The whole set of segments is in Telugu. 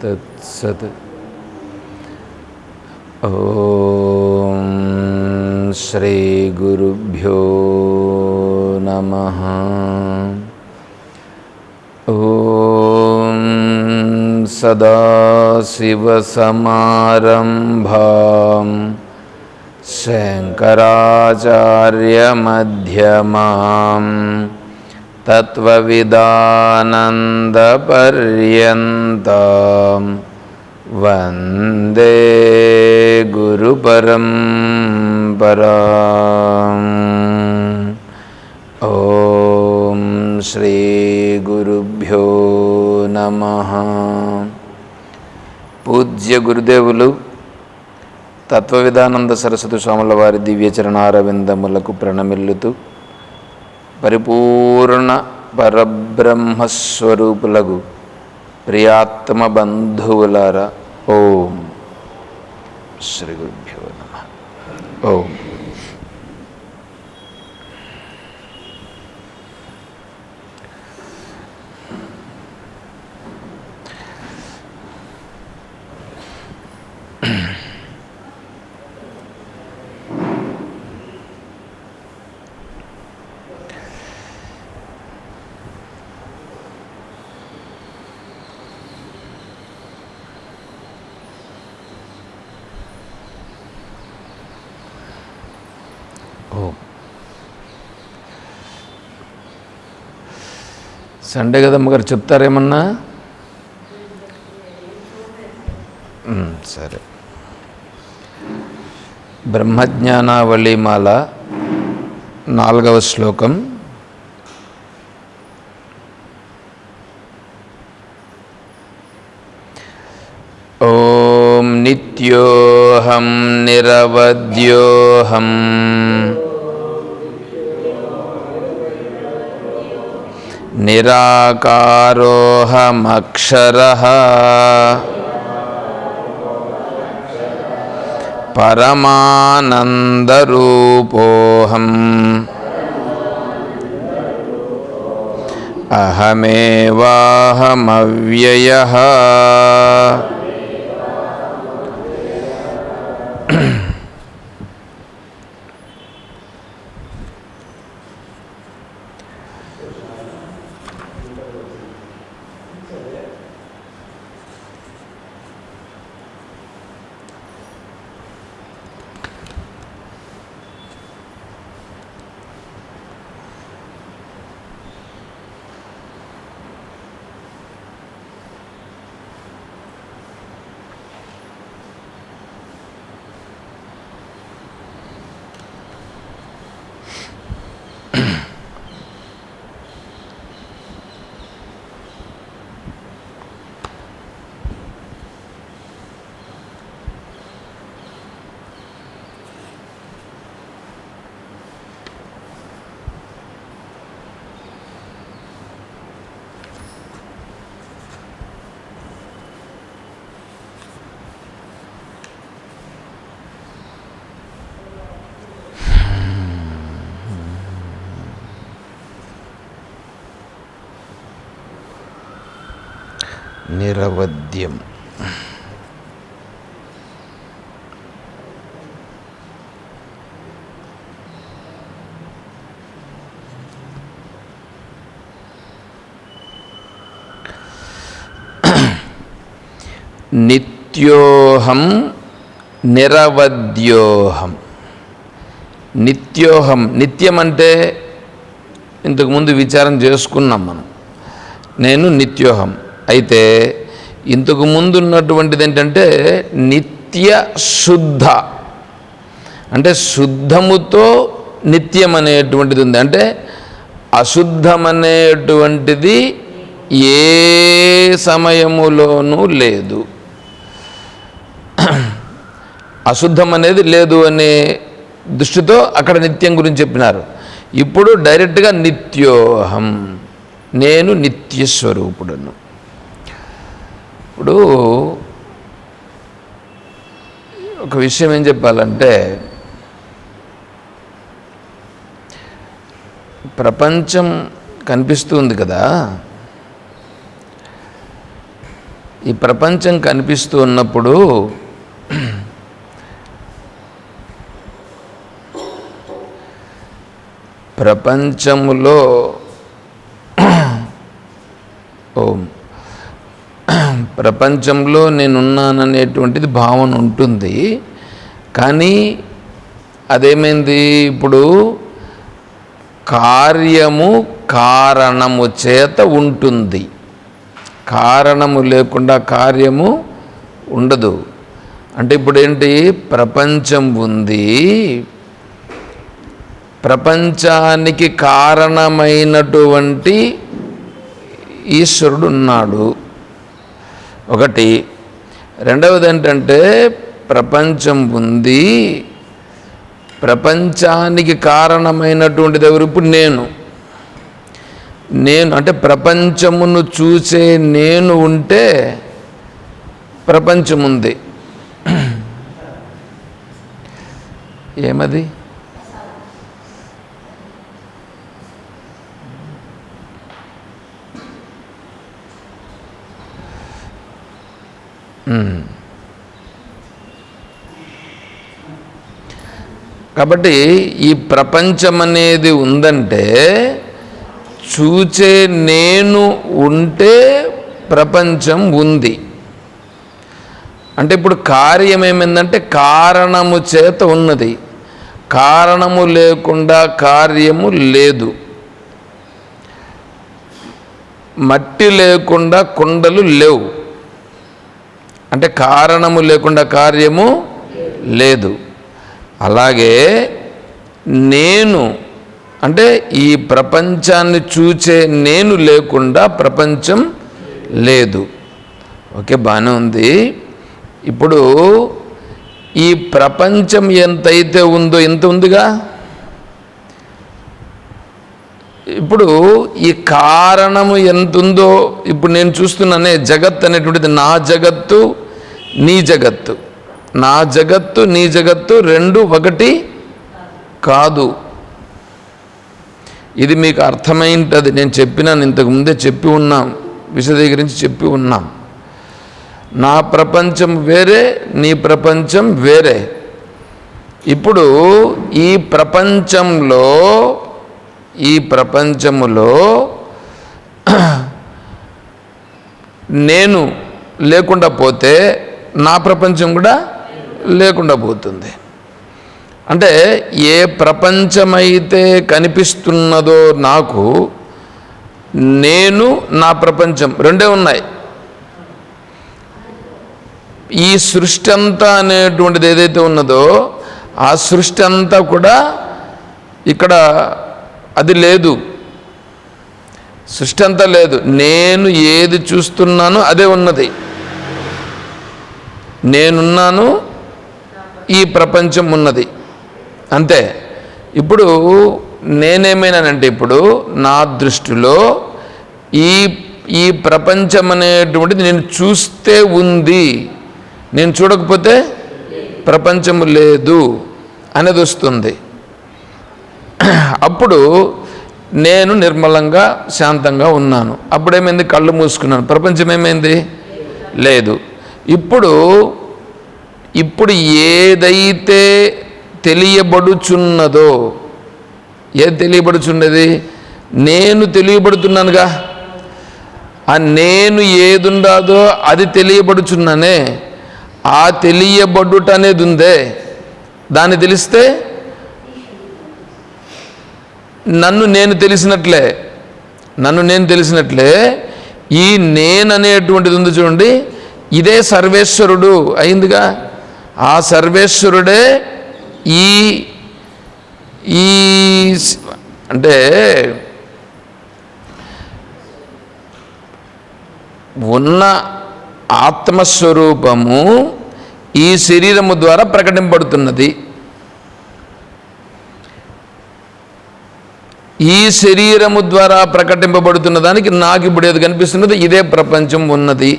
తత్సత్ ఓం శ్రీగురుభ్యో నమ सदाशिवसमारम्भ शङ्कराचार्यमध्यमां तत्त्वविदानन्दपर्यन्तं वन्दे गुरुपरं पराम् ॐ श्रीगुरुभ्यो नमः। పూజ్య గురుదేవులు తత్వవిధానంద సరస్వతి స్వాముల వారి దివ్యచరణారవిందములకు ప్రణమిల్లుతూ పరిపూర్ణ పరబ్రహ్మస్వరూపులకు ప్రియాత్మ బంధువులారా ఓం శ్రీ గురుభ్యో నమ. ఓం ఓం. సండే కదమ్మ గారు చెప్తారేమన్నా మ్, సరే బ్రహ్మజ్ఞానావళిమాల నాలుగవ శ్లోకం ఓం నిత్యోహం నిరవద్యోహం निराकारोऽहमक्षरः परमानन्दरूपोऽहम्। अहमेवाहमव्ययः। నిరవద్యం. నిత్యోహం నిరవద్యోహం. నిత్యోహం నిత్యం అంటే ఇంతకుముందు విచారం చేసుకున్నాం మనం. నేను నిత్యోహం. అయితే ఇంతకు ముందు ఉన్నటువంటిది ఏంటంటే నిత్య శుద్ధ. అంటే శుద్ధముతో నిత్యం అనేటువంటిది ఉంది అంటే అశుద్ధమనేటువంటిది ఏ సమయములోనూ లేదు. అశుద్ధం అనేది లేదు అనే దృష్టితో అక్కడ నిత్యం గురించి చెప్పినారు. ఇప్పుడు డైరెక్ట్గా నిత్యోహం. నేను నిత్యస్వరూపుడను. ఇప్పుడు ఒక విషయం ఏం చెప్పాలంటే ప్రపంచం కనిపిస్తుంది కదా. ఈ ప్రపంచం కనిపిస్తూ ఉన్నప్పుడు ప్రపంచములో ఓ ప్రపంచంలో నేనున్నాననేటువంటిది భావన ఉంటుంది. కానీ అదేమైంది? ఇప్పుడు కార్యము కారణము చేత ఉంటుంది. కారణము లేకుండా కార్యము ఉండదు. అంటే ఇప్పుడు ఏంటి ప్రపంచం ఉంది. ప్రపంచానికి కారణమైనటువంటి ఈశ్వరుడు ఉన్నాడు ఒకటి. రెండవది ఏంటంటే ప్రపంచం ఉంది. ప్రపంచానికి కారణమైనటువంటిది ఎవరు? ఇప్పుడు నేను. నేను అంటే ప్రపంచమును చూసే నేను ఉంటే ప్రపంచం ఉంది. ఏమది? కాబట్టి ఈ ప్రపంచం అనేది ఉందంటే చూచే నేను ఉంటే ప్రపంచం ఉంది. అంటే ఇప్పుడు కార్యం ఏమైందంటే కారణము చేత ఉన్నది. కారణము లేకుండా కార్యము లేదు. మట్టి లేకుండా కుండలు లేవు. అంటే కారణము లేకుండా కార్యము లేదు. అలాగే నేను అంటే ఈ ప్రపంచాన్ని చూచే నేను లేకుండా ప్రపంచం లేదు. ఓకే బాగానే ఉంది. ఇప్పుడు ఈ ప్రపంచం ఎంతైతే ఉందో ఎంత ఉందిగా? ఇప్పుడు ఈ కారణము ఎంతుందో ఇప్పుడు నేను చూస్తున్నానే జగత్ అనేటువంటిది నా జగత్తు నీ జగత్తు. నా జగత్తు నీ జగత్తు రెండు ఒకటి కాదు. ఇది మీకు అర్థమైంటది. నేను చెప్పినాను ఇంతకు ముందే చెప్పి ఉన్నాం విశదీకరించి చెప్పి ఉన్నాం. నా ప్రపంచం వేరే నీ ప్రపంచం వేరే. ఇప్పుడు ఈ ప్రపంచంలో ఈ ప్రపంచములో నేను లేకుండా పోతే నా ప్రపంచం కూడా లేకుండా పోతుంది. అంటే ఏ ప్రపంచమైతే కనిపిస్తున్నదో నాకు నేను నా ప్రపంచం రెండే ఉన్నాయి. ఈ సృష్టి అంతా అనేటువంటిది ఏదైతే ఉన్నదో ఆ సృష్టి అంతా కూడా ఇక్కడ అది లేదు. సృష్టి అంతా లేదు. నేను ఏది చూస్తున్నానో అదే ఉన్నది. నేనున్నాను ఈ ప్రపంచం ఉన్నది. అంతే. ఇప్పుడు నేనేమైనానంటే ఇప్పుడు నా దృష్టిలో ఈ ఈ ప్రపంచం అనేటువంటిది నేను చూస్తే ఉంది. నేను చూడకపోతే ప్రపంచము లేదు. అనేది వస్తుంది. అప్పుడు నేను నిర్మలంగా శాంతంగా ఉన్నాను. అప్పుడేమైంది? కళ్ళు మూసుకున్నాను. ప్రపంచం ఏమైంది? లేదు. ఇప్పుడు ఇప్పుడు ఏదైతే తెలియబడుచున్నదో ఏది తెలియబడుచున్నది? నేను తెలియబడుతున్నానుగా. ఆ నేను ఏదుండాదో అది తెలియబడుచున్నానే ఆ తెలియబడుట అనేది ఉందే దాన్ని తెలిస్తే నన్ను నేను తెలిసినట్లే. నన్ను నేను తెలిసినట్లే. ఈ నేను అనేటువంటిది ఉంది చూడండి. ఇదే సర్వేశ్వరుడు. అయిందిగా? ఆ సర్వేశ్వరుడే ఈ ఈ అంటే ఉన్న ఆత్మస్వరూపము ఈ శరీరము ద్వారా ప్రకటింపబడుతున్నది. ఈ శరీరము ద్వారా ప్రకటింపబడుతున్న దానికి నాకు ఇప్పుడు ఏది కనిపిస్తున్నది? ఇదే ప్రపంచం ఉన్నది.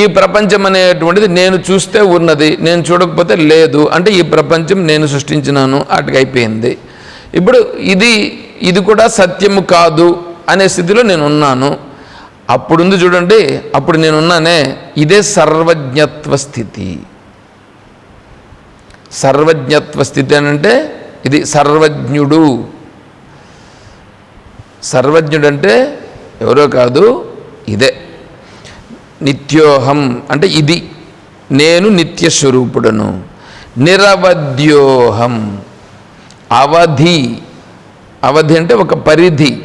ఈ ప్రపంచం అనేటువంటిది నేను చూస్తే ఉన్నది నేను చూడకపోతే లేదు. అంటే ఈ ప్రపంచం నేను సృష్టించినాను అటుకైపోయింది ఇప్పుడు ఇది ఇది కూడా సత్యము కాదు అనే స్థితిలో నేను ఉన్నాను. అప్పుడుంది చూడండి అప్పుడు నేనున్నానే ఇదే సర్వజ్ఞత్వ స్థితి. సర్వజ్ఞత్వ స్థితి అని అంటే ఇది సర్వజ్ఞుడు. సర్వజ్ఞుడంటే ఎవరో కాదు ఇదే. నిత్యోహం అంటే ఇది. నేను నిత్యస్వరూపుడను. నిరవధ్యోహం అవధి. అవధి అంటే ఒక పరిధి.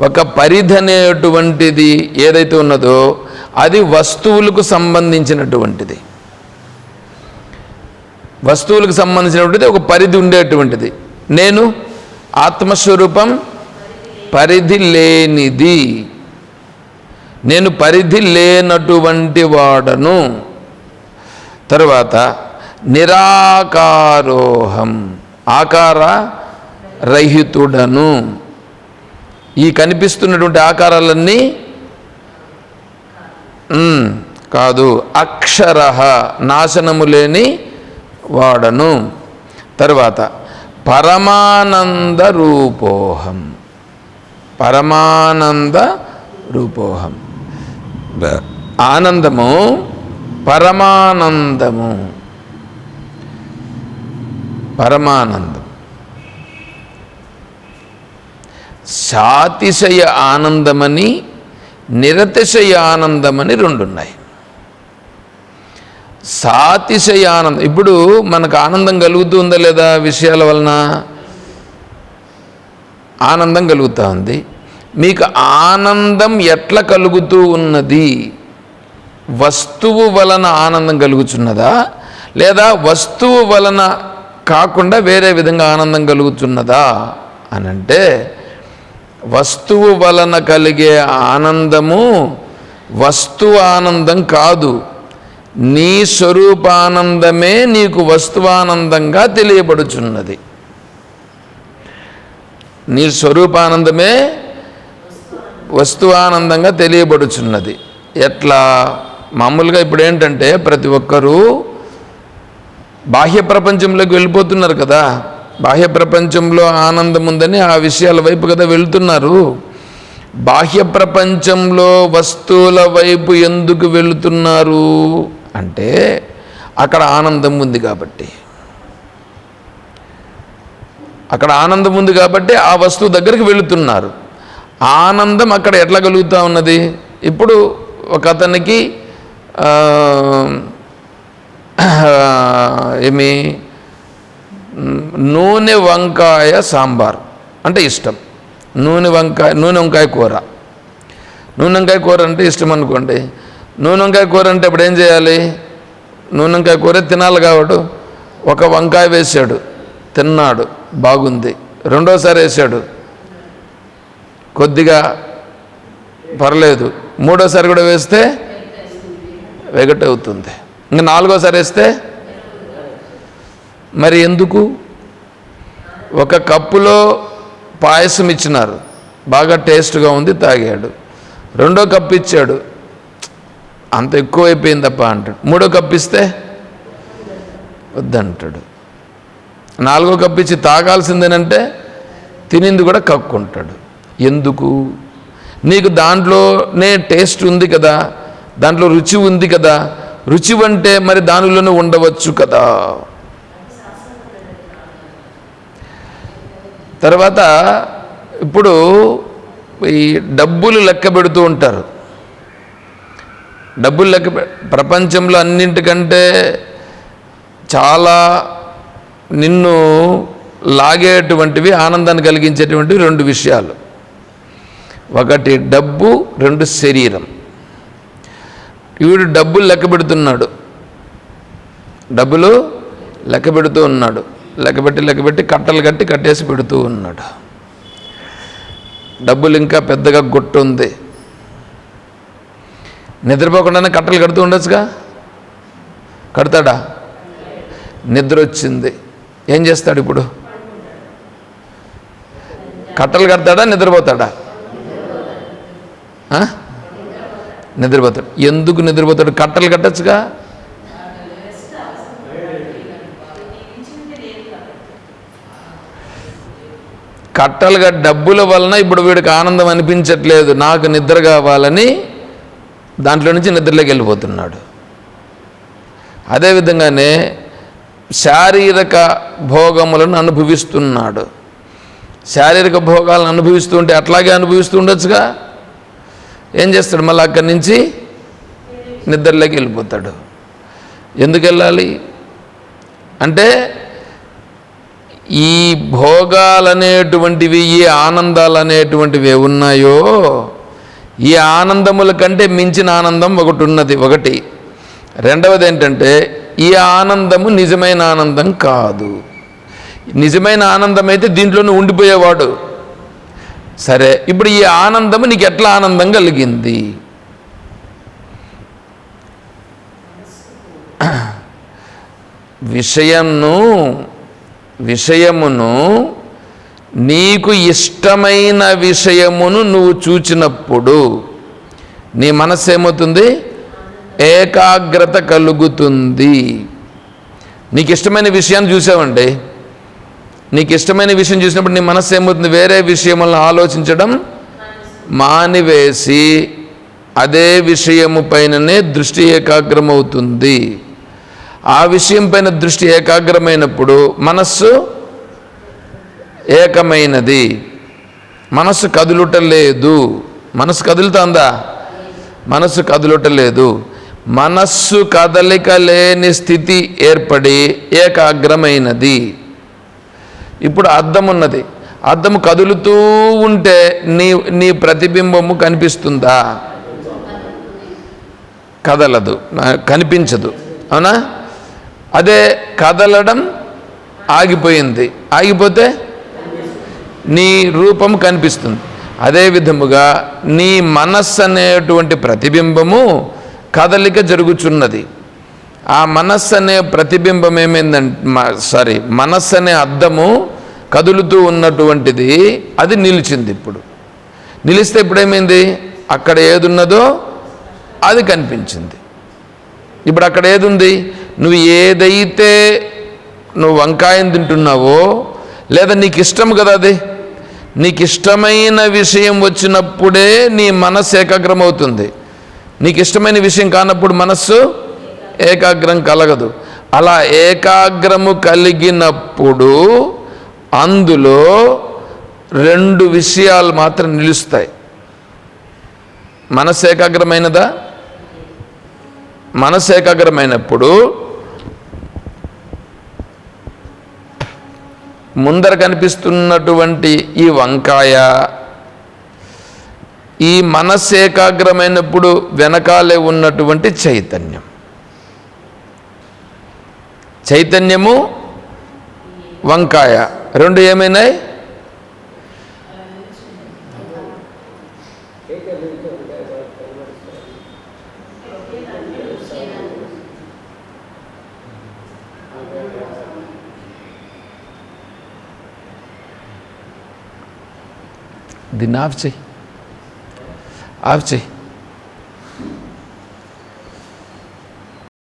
ఒక పరిధి అనేటువంటిది ఏదైతే ఉన్నదో అది వస్తువులకు సంబంధించినటువంటిది. వస్తువులకు సంబంధించినటువంటిది ఒక పరిధి ఉండేటువంటిది. నేను ఆత్మస్వరూపం పరిధి లేనిది. నేను పరిధి లేనటువంటి వాడను. తరువాత నిరాకారోహం ఆకార రహితుడను. ఈ కనిపిస్తున్నటువంటి ఆకారాలన్నీ కాదు అక్షర నాశనము లేని వాడను. తరువాత పరమానంద రూపోహం. పరమానంద రూపోహం. ఆనందము పరమానందము. పరమానందం. సాతిశయ ఆనందమని నిరతిశయ ఆనందమని రెండున్నాయి. సాతిశయ ఆనందం ఇప్పుడు మనకు ఆనందం కలుగుతుందా లేదా విషయాల వలన? ఆనందం కలుగుతూ ఉంది. మీకు ఆనందం ఎట్లా కలుగుతూ ఉన్నది? వస్తువు వలన ఆనందం కలుగుతున్నదా లేదా వస్తువు వలన కాకుండా వేరే విధంగా ఆనందం కలుగుతున్నదా అని అంటే వస్తువు వలన కలిగే ఆనందము వస్తువు ఆనందం కాదు. నీ స్వరూపానందమే నీకు వస్తువానందంగా తెలియబడుచున్నది. నీ స్వరూపానందమే వస్తువానందంగా తెలియబడుచున్నది. ఎట్లా? మామూలుగా ఇప్పుడు ఏంటంటే ప్రతి ఒక్కరూ బాహ్య ప్రపంచంలోకి వెళ్ళిపోతున్నారు కదా. బాహ్య ప్రపంచంలో ఆనందం ఉందని ఆ విషయాల వైపు కదా వెళుతున్నారు. బాహ్య ప్రపంచంలో వస్తువుల వైపు ఎందుకు వెళుతున్నారు? అంటే అక్కడ ఆనందం ఉంది కాబట్టి. అక్కడ ఆనందం ఉంది కాబట్టి ఆ వస్తువు దగ్గరికి వెళుతున్నారు. ఆనందం అక్కడ ఎట్లా కలుగుతూ ఉన్నది? ఇప్పుడు ఒక అతనికి ఏమి నూనె వంకాయ సాంబార్ అంటే ఇష్టం. నూనె వంకాయ నూనె వంకాయ కూర. నూనె వంకాయ కూర అంటే ఇష్టం అనుకోండి. నూనె వంకాయ కూర అంటే ఇప్పుడు ఏం చేయాలి? నూనె వంకాయ కూర తినాలి కాబట్టి ఒక వంకాయ వేసాడు. తిన్నాడు. బాగుంది. రెండోసారి వేసాడు. కొద్దిగా పర్లేదు. మూడోసారి కూడా వేస్తే వెగట్ అవుతుంది. ఇంకా నాలుగోసారి వేస్తే మరి ఎందుకు? ఒక కప్పులో పాయసం ఇచ్చినారు. బాగా టేస్ట్గా ఉంది తాగాడు. రెండో కప్పు ఇచ్చాడు. అంత ఎక్కువ అయిపోయిందప్ప అంటాడు. మూడో కప్పు ఇస్తే వద్దంటాడు. నాలుగో కప్పు ఇచ్చి తాగాల్సిందేనంటే తినింది కూడా కక్కుంటాడు. ఎందుకు? నీకు దాంట్లోనే టేస్ట్ ఉంది కదా దాంట్లో రుచి ఉంది కదా రుచి అంటే మరి దానిలోనే ఉండవచ్చు కదా. తర్వాత ఇప్పుడు ఈ డబ్బులు లెక్క పెడుతూ ఉంటారు. డబ్బులు లెక్క ప్రపంచంలో అన్నింటికంటే చాలా నిన్ను లాగేటువంటివి ఆనందాన్ని కలిగించేటువంటివి రెండు విషయాలు. ఒకటి డబ్బు రెండు శరీరం. వీడు డబ్బులు లెక్క పెడుతున్నాడు. డబ్బులు లెక్క పెడుతూ ఉన్నాడు. లెక్కబెట్టి లెక్కబెట్టి కట్టలు కట్టి కట్టేసి పెడుతూ ఉన్నాడు. డబ్బులు ఇంకా పెద్దగా గుట్టు ఉంది నిద్రపోకుండానే కట్టలు కడుతూ ఉండొచ్చుగా? కడతాడా? నిద్ర వచ్చింది. ఏం చేస్తాడు ఇప్పుడు? కట్టలు కడతాడా? నిద్రపోతాడా? నిద్రపోతాడు. ఎందుకు నిద్రపోతాడు? కట్టలు కట్టచ్చుగా? కట్టలుగా డబ్బుల వలన ఇప్పుడు వీడికి ఆనందం అనిపించట్లేదు. నాకు నిద్ర కావాలని దాంట్లో నుంచి నిద్రలోకి వెళ్ళిపోతున్నాడు. అదేవిధంగానే శారీరక భోగములను అనుభవిస్తున్నాడు. శారీరక భోగాలను అనుభవిస్తుంటే అట్లాగే అనుభవిస్తూ ఉండొచ్చుగా? ఏం చేస్తాడు? మళ్ళీ అక్కడి నుంచి నిద్రలోకి వెళ్ళిపోతాడు. ఎందుకు వెళ్ళాలి? అంటే ఈ భోగాలనేటువంటివి ఈ ఆనందాలు అనేటువంటివి ఉన్నాయో ఈ ఆనందముల కంటే మించిన ఆనందం ఒకటి ఉన్నది ఒకటి. రెండవది ఏంటంటే ఈ ఆనందము నిజమైన ఆనందం కాదు. నిజమైన ఆనందం అయితే దీంట్లోనే ఉండిపోయేవాడు. సరే ఇప్పుడు ఈ ఆనందము నీకు ఎట్లా ఆనందం కలిగింది? విషయంను విషయమును నీకు ఇష్టమైన విషయమును నువ్వు చూచినప్పుడు నీ మనస్సు ఏమవుతుంది? ఏకాగ్రత కలుగుతుంది. నీకు ఇష్టమైన విషయాన్ని చూసావండి నీకు ఇష్టమైన విషయం చూసినప్పుడు నీ మనస్సు ఏమవుతుంది? వేరే విషయములను ఆలోచించడం మానివేసి అదే విషయము పైననే దృష్టి ఏకాగ్రమవుతుంది. ఆ విషయం పైన దృష్టి ఏకాగ్రమైనప్పుడు మనస్సు ఏకమైనది. మనస్సు కదులుటలేదు. మనస్సు కదులుతుందా? మనస్సు కదులుటలేదు. మనస్సు కదలిక లేని స్థితి ఏర్పడి ఏకాగ్రమైనది. ఇప్పుడు అద్దం ఉన్నది అద్దము కదులుతూ ఉంటే నీ నీ ప్రతిబింబము కనిపిస్తుందా? కదలదు. కనిపించదు. అవునా? అదే కదలడం ఆగిపోయింది. ఆగిపోతే నీ రూపం కనిపిస్తుంది. అదే విధముగా నీ మనస్సు అనేటువంటి ప్రతిబింబము కదలిక జరుగుచున్నది. ఆ మనస్సు అనే ప్రతిబింబం ఏమైందంటే సారీ మనస్సు అనే అద్దము కదులుతూ ఉన్నటువంటిది అది నిలిచింది ఇప్పుడు. నిలిస్తే ఇప్పుడేమైంది? అక్కడ ఏది ఉన్నదో అది కనిపించింది. ఇప్పుడు అక్కడ ఏది నువ్వు ఏదైతే నువ్వు వంకాయం తింటున్నావో లేదా నీకు ఇష్టం కదా అది? నీకు ఇష్టమైన విషయం వచ్చినప్పుడే నీ మనస్సు ఏకాగ్రమవుతుంది. నీకు ఇష్టమైన విషయం కానప్పుడు మనస్సు ఏకాగ్రం కలగదు. అలా ఏకాగ్రము కలిగినప్పుడు అందులో రెండు విషయాలు మాత్రం నిలుస్తాయి. మనసు ఏకాగ్రమైనదా? మనసు ఏకాగ్రమైనప్పుడు ముందర కనిపిస్తున్నటువంటి ఈ వంకాయ ఈ మనస్సు ఏకాగ్రమైనప్పుడు వెనకాలే ఉన్నటువంటి చైతన్యం. చైతన్యము వంకాయ. రెండు ఏమైనాయి? దీన్ని ఆఫ్ చేయి. ఆఫ్ చేయి.